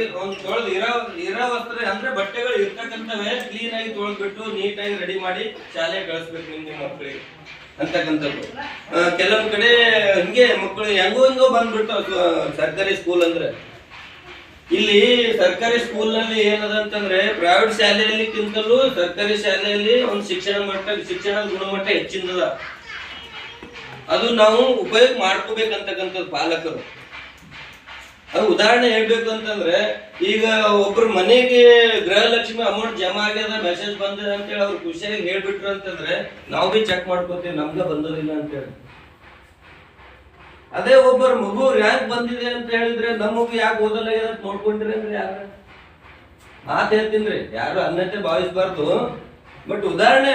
ತೊಳೆದಿ ಒಂದ್ ತೊಳೆದು ಇರೋ ಇರೋ ವಸ್ತ್ರ ಅಂದ್ರೆ ಬಟ್ಟೆಗಳು ಇರ್ತಕ್ಕಂಥವೇ ಕ್ಲೀನ್ ಆಗಿ ತೊಳೆದ್ಬಿಟ್ಟು ನೀಟಾಗಿ ರೆಡಿ ಮಾಡಿ ಶಾಲೆಗೆ ಕಳಿಸ್ಬೇಕು ನಿಮ್ಗೆ ಮಕ್ಕಳಿಗೆ ಅಂತಕ್ಕಂಥದ್ದು. ಕೆಲವೊಂದು ಕಡೆ ಹಿಂಗೆ ಮಕ್ಕಳು ಹೆಂಗೋ ಹೆಂಗೋ ಬಂದ್ಬಿಟ್ಟು ಸರ್ಕಾರಿ ಸ್ಕೂಲ್ ಅಂದ್ರೆ. ಇಲ್ಲಿ ಸರ್ಕಾರಿ ಸ್ಕೂಲ್ನಲ್ಲಿ ಏನದ ಅಂತಂದ್ರೆ ಪ್ರೈವೇಟ್ ಶಾಲೆಯಲ್ಲಿಕ್ಕಿಂತಲೂ ಸರ್ಕಾರಿ ಶಾಲೆಯಲ್ಲಿ ಒಂದು ಶಿಕ್ಷಣ ಮಟ್ಟ ಶಿಕ್ಷಣದ ಗುಣಮಟ್ಟ ಹೆಚ್ಚಿನದ. ಅದು ನಾವು ಉಪಯೋಗ ಮಾಡ್ಕೋಬೇಕಂತಕ್ಕಂಥದ್ದು ಪಾಲಕರು. ಅದು ಉದಾಹರಣೆ ಹೇಳ್ಬೇಕು ಅಂತಂದ್ರೆ, ಈಗ ಒಬ್ರು ಮನೆಗೆ ಗೃಹಲಕ್ಷ್ಮಿ ಅಮೌಂಟ್ ಜಮಾ ಆಗ್ಯದ ಮೆಸೇಜ್ ಬಂದಿದೆ ಅಂತೇಳಿ ಅವ್ರು ಖುಷಿಯಾಗಿ ಹೇಳ್ಬಿಟ್ರು ಅಂತಂದ್ರೆ, ನಾವು ಬಿ ಚೆಕ್ ಮಾಡ್ಕೋತೀವಿ, ನಮ್ಗೆ ಬಂದದಿಲ್ಲ ಅಂತೇಳಿ ಅದೇ ಒಬ್ಬರು ಮಗು ಯಾಕೆ ಬಂದಿದೆ ಅಂತ ಹೇಳಿದ್ರೆ, ನಮ್ಮ ಮಗು ಯಾಕೆ ಓದಲ್ಲ ಅಂತ ನೋಡ್ಕೊಂಡ್ರಿ ಅಂದ್ರೆ ಯಾರ? ಮಾತು ಹೇಳ್ತೀನಿ ಯಾರು ಅನ್ನತೆ ಭಾವಿಸ್ಬಾರ್ದು. ಬಟ್ ಉದಾಹರಣೆ,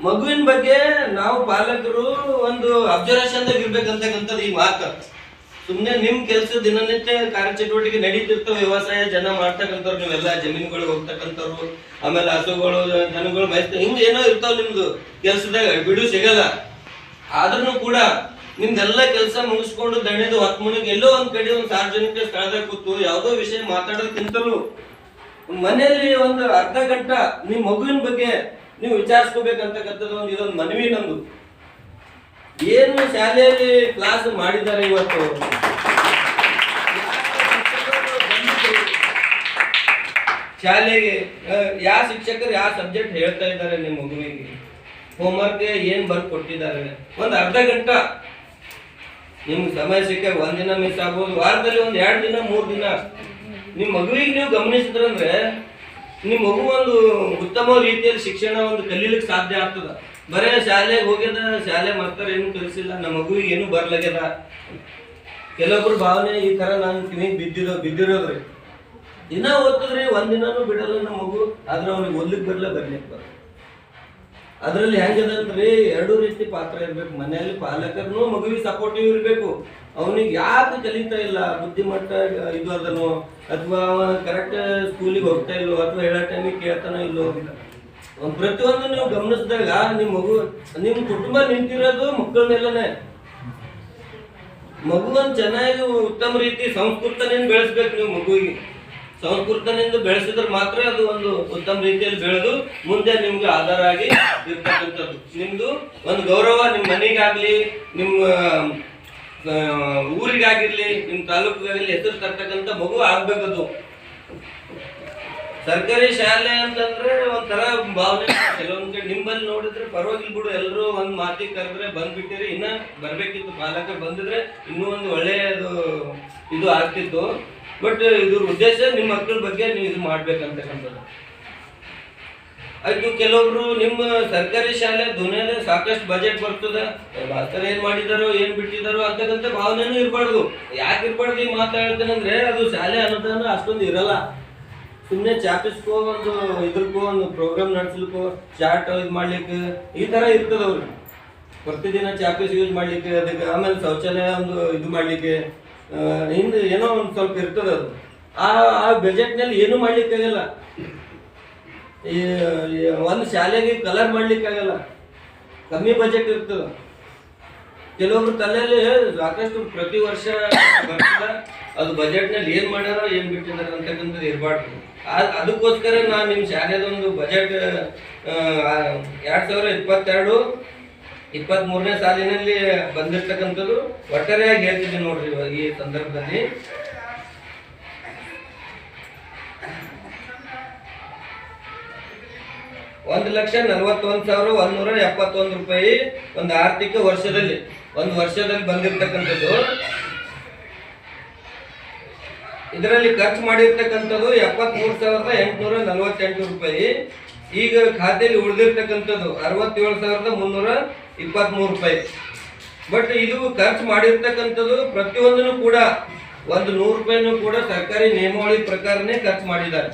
ಮಗುವಿನ ಬಗ್ಗೆ ನಾವು ಪಾಲಕರು ಒಂದು ಅಬ್ಸರ್ವೇಷನ್ ಇರ್ಬೇಕಂತಕ್ಕಂಥದ್ದು ಈ ಮಾತು. ಸುಮ್ಮನೆ ನಿಮ್ ಕೆಲಸ ದಿನನಿತ್ಯ ಕಾರ್ಯಚಟುವಟಿಕೆ ನಡೀತಿರ್ತವೆ, ವ್ಯವಸಾಯ ಜನ ಮಾಡ್ತಕ್ಕಂಥವ್ರು, ನೀವೆಲ್ಲ ಜಮೀನುಗಳಿಗೆ ಹೋಗ್ತಕ್ಕಂಥವ್ರು, ಆಮೇಲೆ ಹಸುಗಳು, ದನಗಳು ಮೈಸ್ತ ಹಿಂಗ್ ಏನೋ ಇರ್ತಾವ ನಿಮ್ದು ಕೆಲ್ಸದಾಗ, ಬಿಡು ಸಿಗಲ್ಲ. ಆದ್ರೂ ಕೂಡ ನಿಮ್ದೆಲ್ಲ ಕೆಲಸ ಮುಗಿಸ್ಕೊಂಡು ದಣಿದು ಹತ್ತು ಮನೆಗೆ ಎಲ್ಲೋ ಒಂದ್ ಕಡೆ ಒಂದು ಸಾರ್ವಜನಿಕ ಸ್ಥಳದಾಗ ಕೂತು ಯಾವುದೋ ವಿಷಯ ಮಾತಾಡೋದಕ್ಕಿಂತಲೂ ಮನೆಯಲ್ಲಿ ಒಂದು ಅರ್ಧ ಗಂಟ ನಿಮ್ ಮಗುವಿನ ಬಗ್ಗೆ ನೀವು ವಿಚಾರಿಸ್ಕೋಬೇಕಂತಕ್ಕಂಥದ್ದು ಒಂದು ಇದೊಂದು ಮನವಿ ನಮ್ದು. ಏನು ಶಾಲೆಯಲ್ಲಿ ಕ್ಲಾಸ್ ಮಾಡಿದ್ದಾರೆ ಇವತ್ತು ಶಾಲೆಗೆ ಯಾವ ಶಿಕ್ಷಕರು ಯಾವ ಸಬ್ಜೆಕ್ಟ್ ಹೇಳ್ತಾ ಇದ್ದಾರೆ ನಿಮ್ಮ ಮಗುವಿಗೆ? ಹೋಮ್ವರ್ಕ್ ಏನ್ ಬರ್ದು ಕೊಟ್ಟಿದ್ದಾರೆ? ಒಂದು ಅರ್ಧ ಗಂಟೆ ನಿಮ್ಗೆ ಸಮಯ ಸಿಕ್ಕ ಒಂದಿನ ಮಿಸ್ ಆಗ್ಬೋದು. ವಾರದಲ್ಲಿ ಒಂದು ಎರಡು ದಿನ, ಮೂರು ದಿನ. ನಿಮ್ಮ ಮಗುವಿಗೆ ನೀವು ಗಮನಿಸಿದ್ರಂದ್ರೆ ನಿಮ್ಮ ಮಗು ಒಂದು ಉತ್ತಮ ರೀತಿಯಲ್ಲಿ ಶಿಕ್ಷಣ ಒಂದು ಕಲೀಲಿಕ್ಕೆ ಸಾಧ್ಯ ಆಗ್ತದ. ಬರೇ ಶಾಲೆಗೆ ಹೋಗ್ಯದ, ಶಾಲೆ ಮಾಡ್ತಾರೆ ಏನು ಕಲಿಸಿಲ್ಲ, ನಮ್ಮ ಮಗುವಿಗೆ ಏನು ಬರ್ಲಾಗ್ಯದ. ಕೆಲವೊಬ್ರು ಭಾವನೆ ಈ ತರ ನಾನು ಕಿವಿಗೆ ಬಿದ್ದಿರೋ ಬಿದ್ದಿರೋದ್ರಿ ದಿನ ಓದ್ತದ್ರಿ ಒಂದಿನೂ ಬಿಡಲ್ಲ ನಮ್ಮ ಮಗು, ಆದ್ರೆ ಅವ್ನಿಗೆ ಓದ್ಲಿಕ್ಕೆ ಬರಲ್ಲ ಬರ್ಲಿಕ್ಕೆ ಬರಲ್ಲ ಅದ್ರಲ್ಲಿ ಹೆಂಗದಂತ್ರಿ, ಎರಡೂ ರೀತಿ ಪಾತ್ರ ಇರ್ಬೇಕು. ಮನೆಯಲ್ಲಿ ಪಾಲಕರ್ನು ಮಗುವಿಗೆ ಸಪೋರ್ಟಿವ್ ಇರಬೇಕು. ಅವನಿಗೆ ಯಾಕೆ ಕಲಿತಾ ಇಲ್ಲ, ಬುದ್ಧಿಮಟ್ಟ ಇದು ಅದನ್ನು, ಅಥವಾ ಕರೆಕ್ಟ್ ಸ್ಕೂಲಿಗೆ ಹೋಗ್ತಾ ಇಲ್ಲೋ ಅಥವಾ ಹೇಳೋ ಟೈಮಿಗೆ ಕೇಳ್ತಾನೋ ಇಲ್ಲೋ ಒಂದ್ ಪ್ರತಿಯೊಂದು ನೀವು ಗಮನಿಸಿದಾಗ ನಿಮ್ಮ ಮಗು, ನಿಮ್ಮ ಕುಟುಂಬ ನಿಂತಿರೋದು ಮಕ್ಕಳ ಮೇಲನೆ. ಮಗುವನ್ನು ಚೆನ್ನಾಗಿ ಉತ್ತಮ ರೀತಿ ಸಂಸ್ಕೃತನಿಂದ ಬೆಳೆಸ್ಬೇಕು ನೀವು ಮಗುವಿಗೆ. ಸಂಸ್ಕೃತನಿಂದ ಬೆಳೆಸಿದ್ರೆ ಮಾತ್ರ ಅದು ಒಂದು ಉತ್ತಮ ರೀತಿಯಲ್ಲಿ ಬೆಳೆದು ಮುಂದೆ ನಿಮ್ಗೆ ಆಧಾರ ಆಗಿ ಇರ್ತಕ್ಕಂಥದ್ದು. ನಿಮ್ದು ಒಂದು ಗೌರವ ನಿಮ್ಮ ಮನೆಗಾಗ್ಲಿ, ನಿಮ್ಮ ಊರಿಗಾಗಿರ್ಲಿ, ನಿಮ್ಮ ತಾಲೂಕಿಗಾಗಲಿ ಹೆಸರು ತರ್ತಕ್ಕಂಥ ಮಗು ಆಗ್ಬೇಕದು. ಸರ್ಕಾರಿ ಶಾಲೆ ಅಂತಂದ್ರೆ ಒಂಥರ ಭಾವನೆ. ಕೆಲವೊಂದ್ ಕಡೆ ನಿಮ್ಮಲ್ಲಿ ನೋಡಿದ್ರೆ ಪರವಾಗಿಲ್ಲ ಬಿಡು ಎಲ್ಲರೂ ಒಂದ್ ಮಾತಿಗೆ ಕರೆದ್ರೆ ಬಂದ್ಬಿಟ್ಟಿರಿ. ಇನ್ನ ಬರ್ಬೇಕಿತ್ತು, ಪಾಲಕರು ಬಂದಿದ್ರೆ ಇನ್ನೂ ಒಂದು ಒಳ್ಳೆಯದು ಇದು ಆಗ್ತಿತ್ತು. ಬಟ್ ಇದ್ರ ಉದ್ದೇಶ ನಿಮ್ಮ ಮಕ್ಕಳ ಬಗ್ಗೆ ನೀವು ಇದು ಮಾಡ್ಬೇಕಂತಕ್ಕಂಥದ್ದು. ಅದು ಕೆಲವೊಬ್ರು ನಿಮ್ಮ ಸರ್ಕಾರಿ ಶಾಲೆ ದುನಿಯಾದ ಸಾಕಷ್ಟು ಬಜೆಟ್ ಬರ್ತದ. ಭಾಸ್ಕರ್ ಏನ್ ಮಾಡಿದಾರೋ, ಏನ್ ಬಿಟ್ಟಿದಾರೋ ಅಂತಕ್ಕಂಥ ಭಾವನೆನೂ ಇರ್ಬಾರ್ದು. ಯಾಕೆ ಇರ್ಬಾರ್ದು ಮಾತಾಡ್ತೇನೆ ಅಂದ್ರೆ ಅದು ಶಾಲೆ ಅನುದಾನ ಅಷ್ಟೊಂದು ಇರಲ್ಲ. ಸುಮ್ಮನೆ ಚಾಪಿಸ್ಕೋ ಒಂದು ಇದ್ರಕ್ಕೂ ಒಂದು ಪ್ರೋಗ್ರಾಮ್ ನಡೆಸ್ಲಿಕ್ಕೋ ಚಾಟ್ ಇದು ಮಾಡ್ಲಿಕ್ಕೆ, ಈ ತರ ಇರ್ತದ ಅವ್ರು. ಪ್ರತಿದಿನ ಚಾಪಿಸ್ ಯೂಸ್ ಮಾಡ್ಲಿಕ್ಕೆ, ಅದಕ್ಕೆ ಆಮೇಲೆ ಶೌಚಾಲಯ ಒಂದು ಇದು ಮಾಡ್ಲಿಕ್ಕೆ ಹಿಂದೆ ಏನೋ ಒಂದು ಸ್ವಲ್ಪ ಇರ್ತದ ಅದು. ಆ ಆ ಬಜೆಟ್ನಲ್ಲಿ ಏನು ಮಾಡ್ಲಿಕ್ಕೆ ಆಗಲ್ಲ ಈ ಈ, ಒಂದು ಶಾಲೆಗೆ ಕಲರ್ ಮಾಡ್ಲಿಕ್ಕೆ ಆಗಲ್ಲ ಕಮ್ಮಿ ಬಜೆಟ್ ಇರ್ತದ. ಕೆಲವೊಬ್ರು ತಲೆಯಲ್ಲಿ ಸಾಕಷ್ಟು ಪ್ರತಿ ವರ್ಷ ಬರ್ತದ ಅದು ಬಜೆಟ್ನಲ್ಲಿ ಏನ್ ಮಾಡ್ಯಾರ ಏನ್ ಬಿಟ್ಟಿದಾರ ಅಂತಕ್ಕಂಥದ್ದು ಇರಬಾರ್ದು. ಅದಕ್ಕೋಸ್ಕರ ನಾನು ನಿಮ್ಮ ಶಾಲೆದೊಂದು ಬಜೆಟ್ ಎರಡು ಸಾವಿರ ಇಪ್ಪತ್ತೆರಡು ಇಪ್ಪತ್ತ್ ಮೂರನೇ ಸಾಲಿನಲ್ಲಿ ಬಂದಿರ್ತಕ್ಕಂಥದ್ದು ಒಟ್ಟಾರೆಯಾಗಿ ಹೇಳ್ತಿದ್ದೆ ನೋಡ್ರಿ ಇವಾಗ ಈ ಸಂದರ್ಭದಲ್ಲಿ. ಒಂದು ಲಕ್ಷ ನಲವತ್ತೊಂದು ಸಾವಿರ ಒಂದೂರ ಎಪ್ಪತ್ತೊಂದು ರೂಪಾಯಿ ಒಂದು ಆರ್ಥಿಕ ವರ್ಷದಲ್ಲಿ. ಒಂದು ವರ್ಷದಲ್ಲಿ ಬಂದಿರ್ತಕ್ಕಂಥದ್ದು. ಇದರಲ್ಲಿ ಖರ್ಚು ಮಾಡಿರ್ತಕ್ಕಂಥದ್ದು ಎಪ್ಪತ್ಮೂರು ಸಾವಿರದ ಎಂಟುನೂರ ನಲವತ್ತೆಂಟು ರೂಪಾಯಿ. ಈಗ ಖಾತೆಯಲ್ಲಿ ಉಳಿದಿರ್ತಕ್ಕಂಥದ್ದು ಅರವತ್ತೇಳು ಸಾವಿರದ ಮುನ್ನೂರ ಇಪ್ಪತ್ತ್ಮೂರು ರೂಪಾಯಿ. ಬಟ್ ಇದು ಖರ್ಚು ಮಾಡಿರ್ತಕ್ಕಂಥದ್ದು ಪ್ರತಿಯೊಂದನ್ನು ಕೂಡ ಒಂದು ನೂರು ರೂಪಾಯಿನೂ ಕೂಡ ಸರ್ಕಾರಿ ನಿಯಮಾವಳಿ ಪ್ರಕಾರನೇ ಖರ್ಚು ಮಾಡಿದ್ದಾರೆ.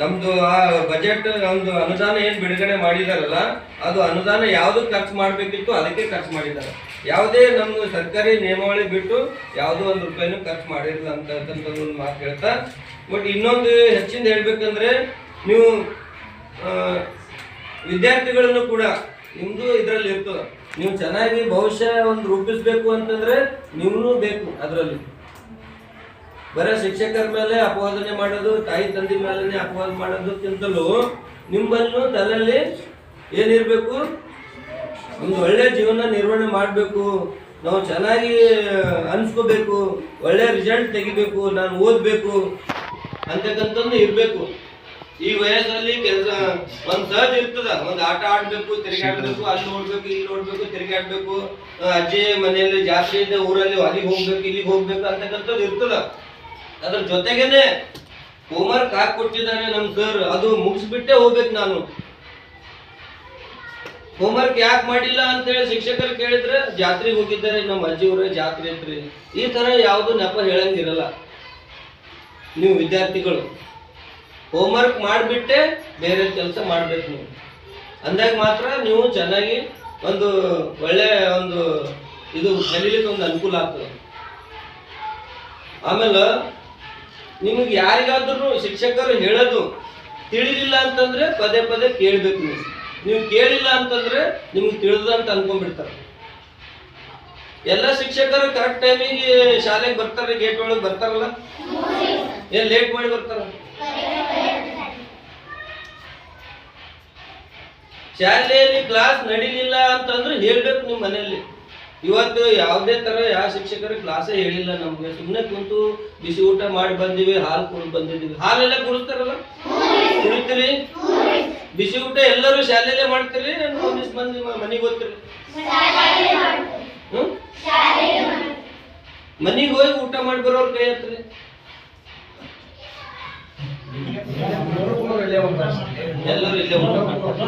ನಮ್ದು ಆ ಬಜೆಟ್ ನಮ್ದು ಅನುದಾನ ಏನು ಬಿಡುಗಡೆ ಮಾಡಿದಾರಲ್ಲ, ಅದು ಅನುದಾನ ಯಾವ್ದು ಖರ್ಚು ಮಾಡಬೇಕಿತ್ತು ಅದಕ್ಕೆ ಖರ್ಚು ಮಾಡಿದ್ದಾರೆ. ಯಾವುದೇ ನಮ್ಮ ಸರ್ಕಾರಿ ನಿಯಮಾವಳಿ ಬಿಟ್ಟು ಯಾವುದೋ ಒಂದು ರೂಪಾಯಿನೂ ಖರ್ಚು ಮಾಡಿರಲಿಲ್ಲ ಅಂತ ಒಂದು ಮಾತು ಹೇಳ್ತಾ ಬಟ್ ಇನ್ನೊಂದು ಹೆಚ್ಚಿಂದ ಹೇಳ್ಬೇಕಂದ್ರೆ, ನೀವು ವಿದ್ಯಾರ್ಥಿಗಳನ್ನು ಕೂಡ ನಿಮ್ಮದು ಇದರಲ್ಲಿ ಇರ್ತದೆ. ನೀವು ಚೆನ್ನಾಗಿ ಭವಿಷ್ಯ ಒಂದು ರೂಪಿಸ್ಬೇಕು ಅಂತಂದ್ರೆ ನಿಮ್ನು ಬೇಕು ಅದರಲ್ಲಿ. ಬರೀ ಶಿಕ್ಷಕರ ಮೇಲೆ ಅಪವಾದನೆ ಮಾಡೋದು, ತಾಯಿ ತಂದೆ ಮೇಲೆ ಅಪವಾದ ಮಾಡೋದಕ್ಕಿಂತಲೂ ನಿಮ್ಮನ್ನು ತಲೆಯಲ್ಲಿ ಏನಿರಬೇಕು? ಒಂದು ಒಳ್ಳೆ ಜೀವನ ನಿರ್ವಹಣೆ ಮಾಡಬೇಕು. ನಾವು ಚೆನ್ನಾಗಿ ಅನ್ಸ್ಕೋಬೇಕು. ಒಳ್ಳೆ ರಿಸಲ್ಟ್ ತೆಗಿಬೇಕು. ನಾನು ಓದಬೇಕು. ಅಂತಕ್ಕಂಥದ್ದು ಇರಬೇಕು. ಈ ವಯಸ್ಸಲ್ಲಿ ಕೆಲಸ, ಒಂದು ಸಹಜ ಇರ್ತದ. ಒಂದ್ ಆಟ ಆಡ್ಬೇಕು ತಿರುಗಾಡ್ಬೇಕು ಅಲ್ಲಿ ನೋಡ್ಬೇಕು, ಇಲ್ಲಿ ನೋಡ್ಬೇಕು ತಿರುಗಾಡ್ಬೇಕು ಅಜ್ಜಿ ಮನೆಯಲ್ಲಿ ಜಾಸ್ತಿ ಇದೆ ಊರಲ್ಲಿ, ಅಲ್ಲಿಗೆ ಹೋಗ್ಬೇಕು, ಇಲ್ಲಿಗೆ ಹೋಗ್ಬೇಕು ಅಂತಕ್ಕಂಥದ್ದು ಇರ್ತದ. ಅದ್ರ ಜೊತೆಗೇನೆ ಹೋಮ್ವರ್ಕ್ ಹಾಕಿ ಕೊಟ್ಟಿದ್ದಾರೆ ನಮ್ ಸರ್ ಅದು ಮುಗಿಸ್ಬಿಟ್ಟೆ ಹೋಗ್ಬೇಕು ನಾನು. ಹೋಮ್ವರ್ಕ್ ಯಾಕೆ ಮಾಡಿಲ್ಲ ಅಂತೇಳಿ ಶಿಕ್ಷಕರು ಕೇಳಿದ್ರೆ, ಜಾತ್ರೆಗೆ ಹೋಗಿದ್ದಾರೆ ನಮ್ಮ ಅಜ್ಜಿ ಊರ ಜಾತ್ರೆ ಐತ್ರಿ. ಈ ತರ ಯಾವುದು ನೆಪ ಹೇಳಂಗಿರಲ್ಲ. ನೀವು ವಿದ್ಯಾರ್ಥಿಗಳು ಹೋಮ್ವರ್ಕ್ ಮಾಡಿಬಿಟ್ಟೆ ಬೇರೆ ಕೆಲಸ ಮಾಡ್ಬೇಕು ನೀವು. ಅಂದಾಗ ಮಾತ್ರ ನೀವು ಚೆನ್ನಾಗಿ ಒಂದು ಒಳ್ಳೆ ಒಂದು ಇದು ಕಲೀಲಿಕ್ಕೆ ಒಂದು ಅನುಕೂಲ ಆಗ್ತದೆ. ಆಮೇಲೆ ನಿಮಗೆ ಯಾರಿಗಾದ್ರೂ ಶಿಕ್ಷಕರು ಹೇಳೋದು ತಿಳಿಲಿಲ್ಲ ಅಂತಂದ್ರೆ ಪದೇ ಪದೇ ಕೇಳಬೇಕು ನೀವು. ನೀವು ಕೇಳಿಲ್ಲ ಅಂತಂದ್ರೆ ನಿಮ್ಗೆ ತಿಳಿದಂತ ಅನ್ಕೊಂಡ್ಬಿಡ್ತಾರೆ. ಎಲ್ಲ ಶಿಕ್ಷಕರು ಕರೆಕ್ಟ್ ಟೈಮಿಗೆ ಶಾಲೆಗೆ ಬರ್ತಾರೆ ಗೇಟ್ ಒಳಗೆ ಬರ್ತಾರಲ್ಲ? ಏನ್ ಲೇಟ್ ಮಾಡಿ ಬರ್ತಾರ? ಶಾಲೆಯಲ್ಲಿ ಕ್ಲಾಸ್ ನಡೀಲಿಲ್ಲ ಅಂತಂದ್ರೆ ಹೇಳ್ಬೇಕು ನಿಮ್ಮ ಮನೆಯಲ್ಲಿ. ಇವತ್ತು ಯಾವುದೇ ತರ ಯಾವ ಶಿಕ್ಷಕರು ಕ್ಲಾಸೇ ಹೇಳಿಲ್ಲ ನಮ್ಗೆ. ಸುಮ್ಮನೆ ಕುಂತು ಬಿಸಿ ಊಟ ಮಾಡಿ ಬಂದಿವಿ ಹಾಲು ಕುಡಿದು ಬಂದಿದ್ದೀವಿ ಹಾಲೆಲ್ಲ ಕುಡಿಸ್ತಾರಲ್ಲ? ಕುಡಿತೀರಿ? ಬಿಸಿ ಊಟ ಎಲ್ಲರೂ ಶಾಲೆಯಲ್ಲೇ ಮಾಡ್ತೀರಿ? ಒಂದಿಷ್ಟು ಮಂದಿ ಮನೆಗೆ ಹೋಗ್ತೀರಿ? ಹ್ಮ್? ಮನೆಗೆ ಹೋಗಿ ಊಟ ಮಾಡಿ ಬರೋರ್ ಕೈ ಹತ್ರಿ ಎಲ್ಲರೂ ಇಲ್ಲೇ ಊಟ ಮಾಡ್ತಾರೆ.